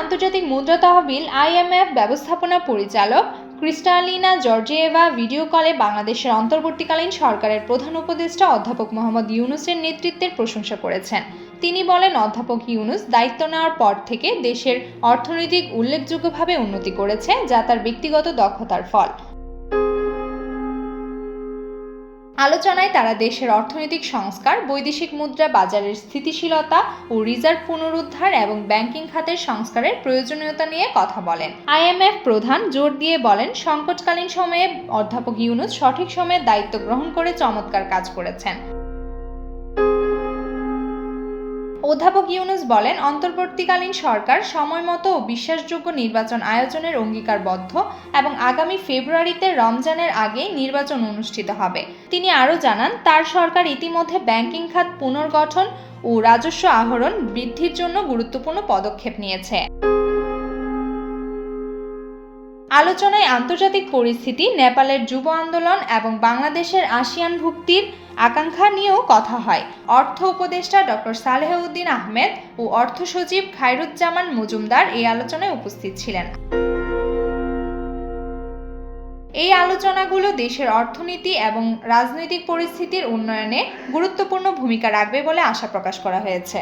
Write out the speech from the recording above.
আন্তর্জাতিক মুদ্রা তহবিল আইএমএফ ব্যবস্থাপনা পরিচালক ক্রিস্টালিনা জর্জিয়েভা ভিডিও কলে বাংলাদেশের অন্তর্বর্তীকালীন সরকারের প্রধান উপদেষ্টা অধ্যাপক মোহাম্মদ ইউনুসের নেতৃত্বের প্রশংসা করেছেন। তিনি বলেন, অধ্যাপক ইউনুস দায়িত্ব নেওয়ার পর থেকে দেশের অর্থনৈতিক উল্লেখযোগ্যভাবে উন্নতি করেছে, যা তার ব্যক্তিগত দক্ষতার ফল। আলোচনায় তারা দেশের অর্থনৈতিক সংস্কার, বৈদেশিক মুদ্রা, বাজারের স্থিতিশীলতা ও রিজার্ভ পুনরুদ্ধার এবং ব্যাংকিং খাতের সংস্কারের প্রয়োজনীয়তা নিয়ে কথা বলেন। আইএমএফ প্রধান জোর দিয়ে বলেন, সংকটকালীন সময়ে অধ্যাপক ইউনুস সঠিক সময়ে দায়িত্ব গ্রহণ করে চমৎকার কাজ করেছেন। অধ্যাপক ইউনুস বলেন, অন্তর্বর্তীকালীন সরকার সময়মতো ও বিশ্বাসযোগ্য নির্বাচন আয়োজনের অঙ্গীকারবদ্ধ এবং আগামী ফেব্রুয়ারিতে রমজানের আগেই নির্বাচন অনুষ্ঠিত হবে। তিনি আরও জানান, তার সরকার ইতিমধ্যে ব্যাংকিং খাত পুনর্গঠন ও রাজস্ব আহরণ বৃদ্ধির জন্য গুরুত্বপূর্ণ পদক্ষেপ নিয়েছে। আলোচনায় আন্তর্জাতিক পরিস্থিতি, নেপালের যুব আন্দোলন এবং বাংলাদেশের আসিয়ান ভুক্তির আকাঙ্ক্ষা নিয়েও কথা হয়। অর্থ উপদেষ্টা ডক্টর সালেহউদ্দিন আহমেদ ও অর্থ সচিব খায়রুজ্জামান মজুমদার এই আলোচনায় উপস্থিত ছিলেন। এই আলোচনাগুলো দেশের অর্থনীতি এবং রাজনৈতিক পরিস্থিতির উন্নয়নে গুরুত্বপূর্ণ ভূমিকা রাখবে বলে আশা প্রকাশ করা হয়েছে।